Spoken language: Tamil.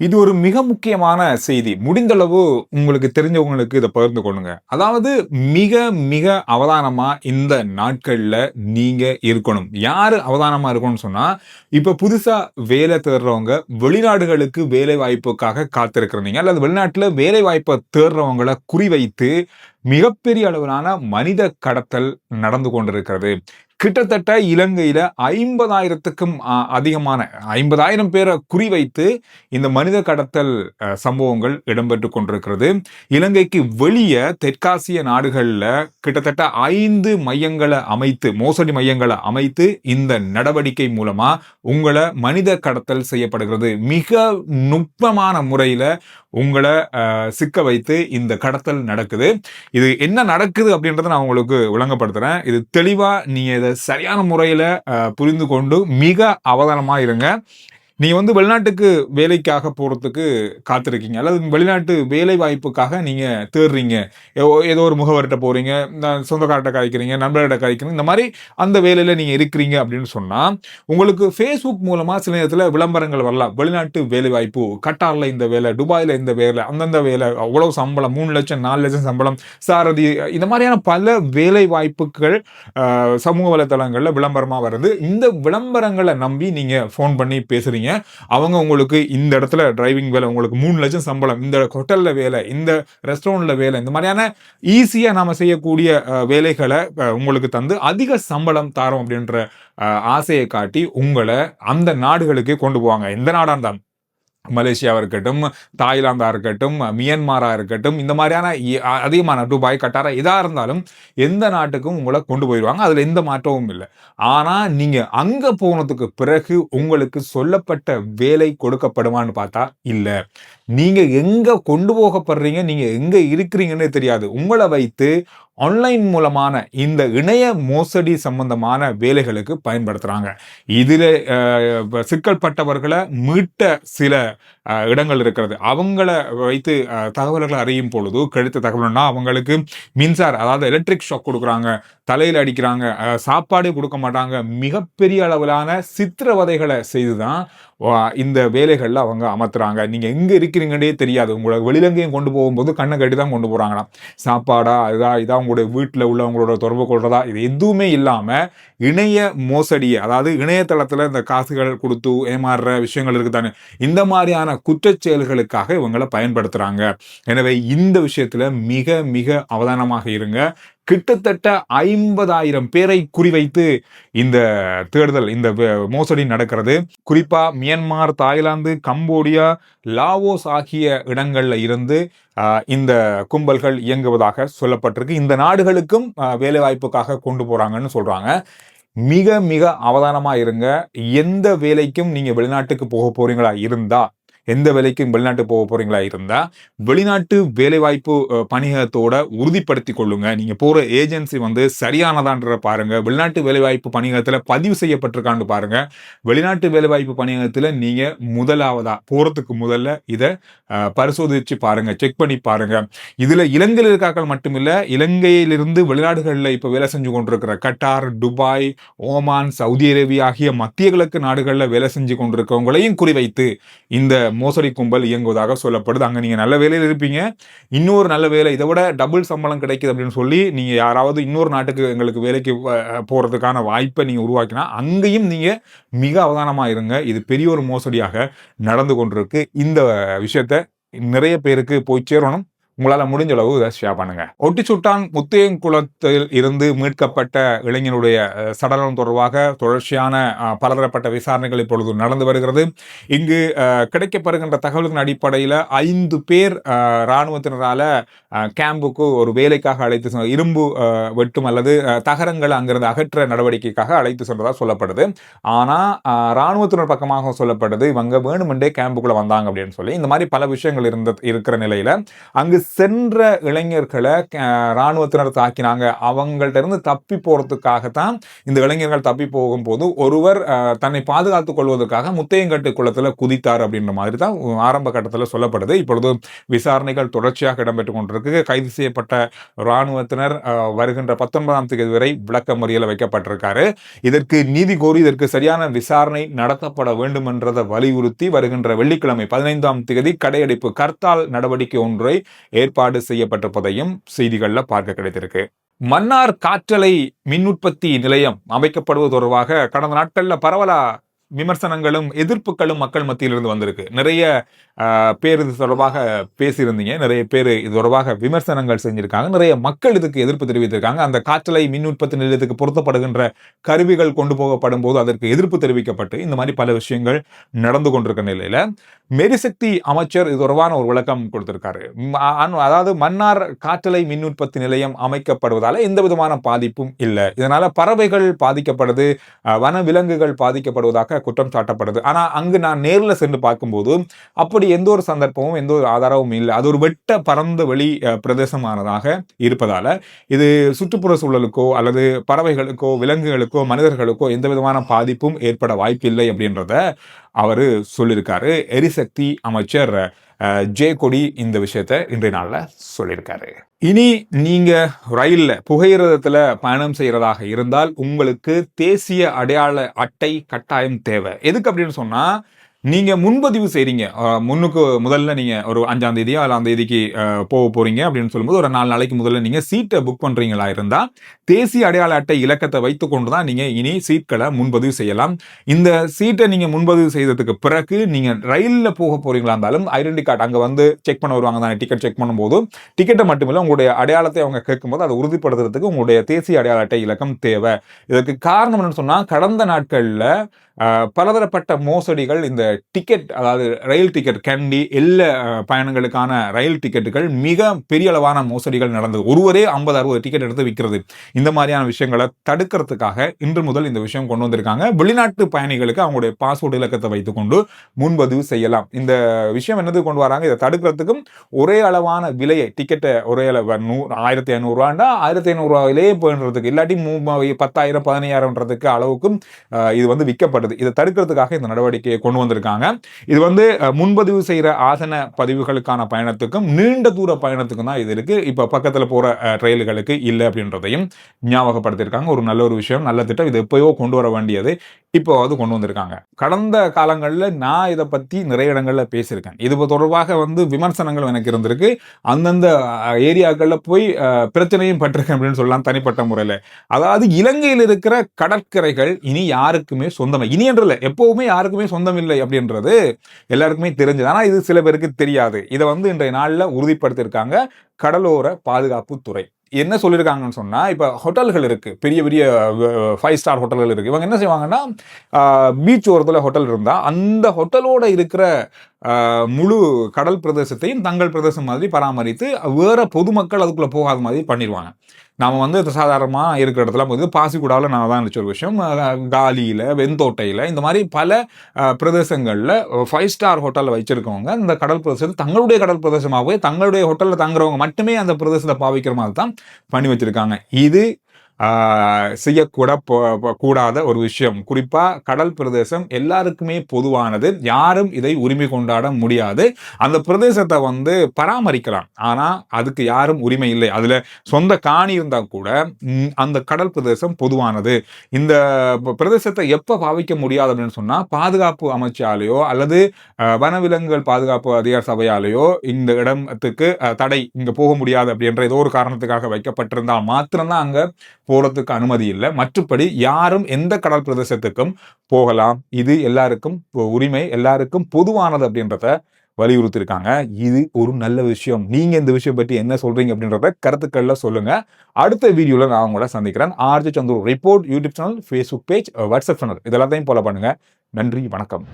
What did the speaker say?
இது ஒரு மிக முக்கியமான செய்தி. முடிந்தளவு உங்களுக்கு தெரிஞ்சவங்களுக்கு இதை பகிர்ந்து கொள்ளுங்க. அதாவது மிக மிக அவதானமா இந்த நாட்கள்ல நீங்க இருக்கணும். யாரு அவதானமா இருக்கணும்னு சொன்னா இப்ப புதுசா வேலை தேடுறவங்க வெளிநாடுகளுக்கு வேலை வாய்ப்புக்காக காத்திருக்கிறவங்க அல்லது வெளிநாட்டுல வேலை வாய்ப்பை தேடுறவங்களை குறிவைத்து மிகப்பெரிய அளவிலான மனித கடத்தல் நடந்து கொண்டிருக்கிறது. கிட்டத்தட்ட இலங்கையில் ஐம்பதாயிரத்துக்கும் அதிகமான ஐம்பதாயிரம் பேரை குறிவைத்து இந்த மனித கடத்தல் சம்பவங்கள் இடம்பெற்று கொண்டிருக்கிறது. இலங்கைக்கு வெளியே தெற்காசிய நாடுகளில் கிட்டத்தட்ட ஐந்து மையங்களை அமைத்து மோசடி மையங்களை அமைத்து இந்த நடவடிக்கை மூலமாக உங்களை மனித கடத்தல் செய்யப்படுகிறது. மிக நுட்பமான முறையில் உங்களை சிக்க வைத்து இந்த கடத்தல் நடக்குது. இது என்ன நடக்குது அப்படின்றத நான் உங்களுக்கு விளங்கப்படுத்துகிறேன் இது தெளிவாக நீ இதை சரியான முறையில் புரிந்து கொண்டு மிக அவதானமாக இருங்க. நீ வந்து வெளிநாட்டுக்கு வேலைக்காக போகிறதுக்கு காத்திருக்கீங்க. அல்லது வெளிநாட்டு வேலை வாய்ப்புக்காக நீங்கள் தேடுறீங்க ஏதோ- ஏதோ ஒரு முகவர்கிட்ட போகிறீங்க சொந்தக்கார்ட்ட காய்க்கிறீங்க நண்பர்கிட்ட காய்க்கிறீங்க இந்த மாதிரி அந்த வேலையில் நீங்கள் இருக்கிறீங்க அப்படின்னு சொன்னால் உங்களுக்கு ஃபேஸ்புக் மூலமாக சில நேரத்தில் விளம்பரங்கள் வரலாம். வெளிநாட்டு வேலை வாய்ப்பு கட்டாரில் இந்த வேலை துபாயில் இந்த வேலை அந்தந்த வேலை அவ்வளோ சம்பளம் மூணு லட்சம் நாலு லட்சம் சம்பளம் சாரதி இந்த மாதிரியான பல வேலை வாய்ப்புகள் சமூக வலைத்தளங்களில் விளம்பரமாக வருது இந்த விளம்பரங்களை நம்பி நீங்கள் ஃபோன் பண்ணி பேசுகிறீங்க போகிறீங்க அவங்க உங்களுக்கு இந்த இடத்துல டிரைவிங் வேலை உங்களுக்கு மூணு லட்சம் சம்பளம் இந்த ஹோட்டலில் வேலை இந்த ரெஸ்டாரண்ட்டில் வேலை இந்த மாதிரியான ஈஸியாக நாம் செய்யக்கூடிய வேலைகளை உங்களுக்கு தந்து அதிக சம்பளம் தரோம் அப்படின்ற ஆசையை காட்டி உங்களை அந்த நாடுகளுக்கு கொண்டு போவாங்க. எந்த நாடாக இருந்தாலும். மலேசியாவாக இருக்கட்டும் தாய்லாந்தாக இருக்கட்டும் மியன்மாராக இருக்கட்டும் இந்த மாதிரியான அதிகமான துபாய் கட்டாரா எதாக இருந்தாலும் எந்த நாட்டுக்கும் உங்களை கொண்டு போயிடுவாங்க. அதில் எந்த மாற்றமும் இல்லை. ஆனால் நீங்கள் அங்கே போனதுக்கு பிறகு உங்களுக்கு சொல்லப்பட்ட வேலை கொடுக்கப்படுமான்னு பார்த்தா இல்லை. நீங்கள் எங்கே கொண்டு போகப்படுறீங்க நீங்கள் எங்கே இருக்கிறீங்கன்னே தெரியாது. உங்களை வைத்து ஆன்லைன் மூலமான இந்த இணைய மோசடி சம்பந்தமான வேலைகளுக்கு பயன்படுத்துகிறாங்க இதில் சிக்கல்பட்டவர்களை மீட்ட சில இடங்கள் இருக்கிறது. அவங்கள வைத்து தகவல்களை அறியும் பொழுது கிடைத்த தகவல்னா அவங்களுக்கு மின்சார அதாவது எலக்ட்ரிக் ஷாக் கொடுக்குறாங்க தலையில் அடிக்கிறாங்க சாப்பாடு கொடுக்க மாட்டாங்க. மிகப்பெரிய அளவிலான சித்திரவதைகளை செய்து தான் இந்த வேலைகளில் அவங்க அமர்த்துறாங்க. நீங்கள் எங்கே இருக்கிறீங்கன்னே தெரியாது. உங்களை வெளிலங்கையும் கொண்டு போகும்போது கண்ணை கட்டி தான் கொண்டு போறாங்களாம். சாப்பாடா அதுதான் இதான் உங்களுடைய வீட்டில் உள்ளவங்களோட தொடர்பு கொள்றதா? இது எதுவுமே இல்லாமல் இணைய மோசடி அதாவது இணையதளத்தில் இந்த காசுகள் கொடுத்து ஏமாறுற விஷயங்கள் இருக்குதானே இந்த மாதிரியான குற்றச் செயல்களுக்காக இவங்களை பயன்படுத்துகிறாங்க எனவே இந்த விஷயத்தில் மிக மிக அவதானமாக இருங்க. கிட்டத்தட்ட ஐம்பதாயிரம் பேரை குறிவைத்து இந்த தேடுதல் இந்த மோசடி நடக்கிறது. குறிப்பா மியான்மர் தாய்லாந்து கம்போடியா லாவோஸ் ஆகிய இடங்கள்ல இருந்து இந்த கும்பல்கள் இயங்குவதாக சொல்லப்பட்டிருக்கு. இந்த நாடுகளுக்கும் வேலைவாய்ப்புக்காக கொண்டு போறாங்கன்னு சொல்றாங்க. மிக மிக அவதானமாக இருங்க. எந்த வேலைக்கும் நீங்கள் வெளிநாட்டுக்கு போக போகிறீங்களா இருந்தால் எந்த வேலைக்கும் வெளிநாட்டு போக போறீங்களா இருந்தா வெளிநாட்டு வேலைவாய்ப்பு அஹ், பணியகத்தோட உறுதிப்படுத்தி கொள்ளுங்க. நீங்க போற ஏஜென்சி வந்து சரியானதான்ற பாருங்க. வெளிநாட்டு வேலைவாய்ப்பு பணியகத்துல பதிவு செய்யப்பட்டிருக்கான்னு பாருங்க. வெளிநாட்டு வேலைவாய்ப்பு பணியகத்துல நீங்க முதலாவதா போறதுக்கு முதல்ல இதை பரிசோதிச்சு பாருங்க. செக் பண்ணி பாருங்க. இதுல இலங்கையில் இருக்காக்கள் மட்டுமில்ல இலங்கையிலிருந்து வெளிநாடுகளில் இப்போ வேலை செஞ்சு கொண்டிருக்கிற Qatar Dubai Oman Saudi Arabia ஆகிய மத்திய கிழக்கு நாடுகளில் வேலை செஞ்சு கொண்டிருக்கவங்களையும் குறிவைத்து இந்த மோசடி கும்பல் இயங்குவதாக சொல்லப்படுது. அங்கே நீங்கள் நல்ல வேலையில் இருப்பீங்க. இன்னொரு நல்ல வேலை இதை விட டபுள் சம்பளம் கிடைக்குது அப்படின்னு சொல்லி நீங்கள் யாராவது இன்னொரு நாட்டுக்கு எங்களுக்கு வேலைக்கு போகிறதுக்கான வாய்ப்பை நீங்கள் உருவாக்கினா அங்கேயும் நீங்கள் மிக அவதானமாக இருங்க. இது பெரிய ஒரு மோசடியாக நடந்து கொண்டிருக்கு. இந்த விஷயத்த நிறைய பேருக்கு போய் சேரணும். உங்களால் முடிஞ்ச அளவு இதை ஷேர் பண்ணுங்க. ஒட்டிச்சுட்டான் முத்தையங்குளத்தில் இருந்து மீட்கப்பட்ட இளைஞனுடைய சடலம் தொடர்பாக தொடர்ச்சியான பலதரப்பட்ட விசாரணைகள் இப்பொழுது நடந்து வருகிறது. இங்கு கிடைக்கப்படுகின்ற தகவல்களின் அடிப்படையில் ஐந்து பேர் இராணுவத்தினரால் கேம்புக்கு ஒரு வேலைக்காக அழைத்து சென்ற இரும்பு வெட்டும் அல்லது தகரங்களை அங்கிருந்து அகற்ற நடவடிக்கைக்காக அழைத்து சென்றதாக சொல்லப்படுது. ஆனால் இராணுவத்தினர் பக்கமாக சொல்லப்படுது இவங்க வேணுமென்றே கேம்புக்குள்ளே வந்தாங்க அப்படின்னு சொல்லி. இந்த மாதிரி பல விஷயங்கள் இருந்த இருக்கிற நிலையில் அங்கு சென்ற இளைஞர்களை இராணுவத்தினர் தாக்கினாங்க. அவங்கள்ட்ட இருந்து தப்பி போகிறதுக்காகத்தான் இந்த இளைஞர்கள் தப்பி போகும்போது ஒருவர் தன்னை பாதுகாத்துக் கொள்வதற்காக முத்தையங்கட்டு குளத்தில் குதித்தார் அப்படின்ற மாதிரி தான் ஆரம்ப கட்டத்தில் சொல்லப்படுது. இப்பொழுது விசாரணைகள் தொடர்ச்சியாக இடம்பெற்றுக் கொண்டிருக்கு. கைது செய்யப்பட்ட இராணுவத்தினர் வருகின்ற பத்தொன்பதாம் தேதி வரை விளக்க முறையில் வைக்கப்பட்டிருக்காரு. இதற்கு நீதி கோரி இதற்கு சரியான விசாரணை நடத்தப்பட வேண்டும் என்றதை வலியுறுத்தி வருகின்ற வெள்ளிக்கிழமை பதினைந்தாம் தேதி கடையடைப்பு கர்த்தால் நடவடிக்கை ஒன்றை ஏற்பாடு செய்யப்பட்டிருப்பதையும் செய்திகளில் பார்க்க கிடைத்திருக்கு. மன்னார் காற்றலை மின் உற்பத்தி நிலையம் அமைக்கப்படுவது தொடர்பாக கடந்த நாட்களில் பரவலாக விமர்சனங்களும் எதிர்ப்புகளும் மக்கள் மத்தியிலிருந்து வந்திருக்கு. நிறைய பேர் இது தொடர்பாக பேசியிருந்தீங்க. நிறைய பேர் இது தொடர்பாக விமர்சனங்கள் செஞ்சுருக்காங்க. நிறைய மக்கள் இதுக்கு எதிர்ப்பு தெரிவித்திருக்காங்க. அந்த காற்றலை மின் உற்பத்தி நிலையத்துக்கு பொருத்தப்படுகின்ற கருவிகள் கொண்டு போகப்படும் போது அதற்கு எதிர்ப்பு தெரிவிக்கப்பட்டு இந்த மாதிரி பல விஷயங்கள் நடந்து கொண்டிருக்க நிலையில் மெரிசக்தி அமைச்சர் இது தொடர்பான ஒரு விளக்கம் கொடுத்திருக்காரு. அதாவது மன்னார் காற்றலை மின் உற்பத்தி நிலையம் அமைக்கப்படுவதால் எந்த விதமான பாதிப்பும் இல்லை. இதனால் பறவைகள் பாதிக்கப்படுது வன விலங்குகள் பாதிக்கப்படுவதாக குற்றம் சாட்டப்படுது ஆனால் அங்கு நான் நேரில் சென்று பார்க்கும்போது அப்படி எந்த ஒரு சந்தர்ப்பமும் எந்த ஒரு ஆதாரமும் இல்லை. அது ஒரு வெட்ட பரந்த வெளி பிரதேசமானதாக இருப்பதால் இது சுற்றுப்புற சூழலுக்கோ அல்லது பறவைகளுக்கோ விலங்குகளுக்கோ மனிதர்களுக்கோ எந்த விதமான பாதிப்பும் ஏற்பட வாய்ப்பில்லை அப்படின்றத அவர் சொல்லியிருக்காரு. எரிசக்தி அமைச்சர் ஜே கொடி இந்த விஷயத்த இன்றைய நாளில் சொல்லியிருக்காரு. இனி நீங்க ரயில்ல புகையிரதத்தில் பயணம் செய்யறதாக இருந்தால் உங்களுக்கு தேசிய அடையாள அட்டை கட்டாயம் தேவை. எதுக்கு அப்படின்னு சொன்னா நீங்கள் முன்பதிவு செய்கிறீங்க முன்னுக்கு முதல்ல நீங்கள் ஒரு அஞ்சாம் தேதி அந்த தேதிக்கு போக போகிறீங்க அப்படின்னு சொல்லும்போது ஒரு நாலு நாளைக்கு முதல்ல நீங்கள் சீட்டை புக் பண்ணுறீங்களா இருந்தால் தேசிய அடையாள அட்டை இலக்கத்தை வைத்துக்கொண்டு தான் நீங்கள் இனி சீட்களை முன்பதிவு செய்யலாம். இந்த சீட்டை நீங்கள் முன்பதிவு செய்ததுக்கு பிறகு நீங்கள் ரயிலில் போக போகிறீங்களா இருந்தாலும் ஐடென்டி கார்டு அங்கே வந்து செக் பண்ண வருவாங்க தானே டிக்கெட் செக் பண்ணும்போது டிக்கெட்டை மட்டுமில்ல உங்களுடைய அடையாளத்தை அவங்க கேட்கும்போது அதை உறுதிப்படுத்துறதுக்கு உங்களுடைய தேசிய அடையாள அட்டை இலக்கம் தேவை. இதற்கு காரணம் என்னன்னு சொன்னால் கடந்த நாட்களில் பலதரப்பட்ட மோசடிகள் இந்த டிக்கெட் அதாவது ரயில் டிக்கெட் கண்டி எல்லா பயணங்களுக்கான ரயில் டிக்கெட்டுகள் மிக பெரிய அளவான மோசடிகள் நடந்தது. ஒருவரே ஐம்பது அறுபது டிக்கெட் எடுத்து விற்கிறது இந்த மாதிரியான விஷயங்களை தடுக்கிறதுக்காக இன்று முதல் இந்த விஷயம் கொண்டு வந்திருக்காங்க. வெளிநாட்டு பயணிகளுக்கு அவங்களுடைய பாஸ்போர்ட் இலக்கத்தை வைத்துக்கொண்டு முன்பதிவு செய்யலாம். இந்த விஷயம் என்னது கொண்டு வராங்க? இதை தடுக்கிறதுக்கும் ஒரே அளவான விலையை டிக்கெட்டை ஒரே அளவு நூ ஆயிரத்தி ஐநூறுரூவாண்டா ஆயிரத்தி ஐநூறுரூவாயிலே போயின்றதுக்கு இல்லாட்டி மூ பத்தாயிரம் பதினையாயிரம்ன்றதுக்கு அளவுக்கும் இது வந்து விற்கப்படுது. வருது இதை தடுக்கிறதுக்காக இந்த நடவடிக்கையை கொண்டு வந்திருக்காங்க. இது வந்து முன்பதிவு செய்கிற ஆசன பதிவுகளுக்கான பயணத்துக்கும் நீண்ட தூர பயணத்துக்கும் தான் இது இருக்கு. இப்போ பக்கத்தில் போகிற ட்ரெயில்களுக்கு இல்லை அப்படின்றதையும் ஞாபகப்படுத்தியிருக்காங்க. ஒரு நல்ல ஒரு விஷயம் நல்ல திட்டம். இது எப்பயோ கொண்டு வர வேண்டியது. இப்போ அது கொண்டு வந்திருக்காங்க. கடந்த காலங்களில் நான் இதை பற்றி நிறைய இடங்களில் பேசியிருக்கேன். இது தொடர்பாக வந்து விமர்சனங்கள் எனக்கு இருந்திருக்கு. அந்தந்த ஏரியாக்களில் போய் பிரச்சனையும் பட்டிருக்கேன் அப்படின்னு சொல்லலாம் தனிப்பட்ட முறையில். அதாவது இலங்கையில் இருக்கிற கடற்கரைகள் இனி யாருக்குமே சொந்தம் இனி என்றில்லை எப்போவுமே யாருக்குமே சொந்தம் இல்லை அப்படின்றது எல்லாருக்குமே தெரிஞ்சது. ஆனால் இது சில பேருக்கு தெரியாது. இதை வந்து இன்றைய நாளில் உறுதிப்படுத்தியிருக்காங்க கடலோர பாதுகாப்பு துறை. என்ன சொல்லியிருக்காங்கன்னு சொன்னால் இப்போ ஹோட்டல்கள் இருக்குது பெரிய பெரிய ஃபைவ் ஸ்டார் ஹோட்டல்கள் இருக்குது இவங்க என்ன செய்வாங்கன்னா பீச் ஓரத்தில் ஹோட்டல் இருந்தால் அந்த ஹோட்டலோட இருக்கிற முழு கடல் பிரதேசத்தையும் தங்கள் பிரதேசம் மாதிரி பராமரித்து வேறு பொதுமக்கள் அதுக்குள்ளே போகாத மாதிரி பண்ணிடுவாங்க. நாம் வந்து சாதாரணமாக இருக்கிற இடத்துல போது பாசிக்குடாவில் நான் தான் நினச்ச ஒரு விஷயம். காலியில் வெந்தோட்டையில் இந்த மாதிரி பல பிரதேசங்களில் ஃபைவ் ஸ்டார் ஹோட்டலில் வச்சுருக்கவங்க அந்த கடல் பிரதேசத்தை தங்களுடைய கடல் பிரதேசமாகவே தங்களுடைய ஹோட்டலில் தங்குறவங்க மட்டுமே அந்த பிரதேசத்தை பாவிக்கிற மாதிரி தான் பண்ணி வச்சுருக்காங்க. இது செய்யக்கூட கூடாத ஒரு விஷயம். குறிப்பாக கடல் பிரதேசம் எல்லாருக்குமே பொதுவானது. யாரும் இதை உரிமை கொண்டாட முடியாது. அந்த பிரதேசத்தை வந்து பராமரிக்கலாம். ஆனால் அதுக்கு யாரும் உரிமை இல்லை. அதில் சொந்த காணி இருந்தால் கூட அந்த கடல் பிரதேசம் பொதுவானது. இந்த பிரதேசத்தை எப்போ பாவிக்க முடியாது அப்படின்னு சொன்னால் பாதுகாப்பு அமைச்சாலேயோ அல்லது வனவிலங்குகள் பாதுகாப்பு அதிகார சபையாலேயோ இந்த இடத்துக்கு தடை இங்கே போக முடியாது அப்படின்ற ஏதோ ஒரு காரணத்துக்காக வைக்கப்பட்டிருந்தால் மாத்திரம்தான் அங்கே போகிறதுக்கு அனுமதி இல்லை. மற்றபடி யாரும் எந்த கடல் பிரதேசத்துக்கும் போகலாம். இது எல்லாருக்கும் உரிமை எல்லாருக்கும் பொதுவானது அப்படின்றத வலியுறுத்திருக்காங்க. இது ஒரு நல்ல விஷயம். நீங்கள் இந்த விஷயம் பற்றி என்ன சொல்கிறீங்க அப்படின்றத கருத்துக்களில் சொல்லுங்கள் அடுத்த வீடியோவில் நான் உங்களை சந்திக்கிறேன். RG Santhoor report YouTube channel Facebook page WhatsApp channel இதெல்லாத்தையும் ஃபாலோ பண்ணுங்கள் நன்றி வணக்கம்.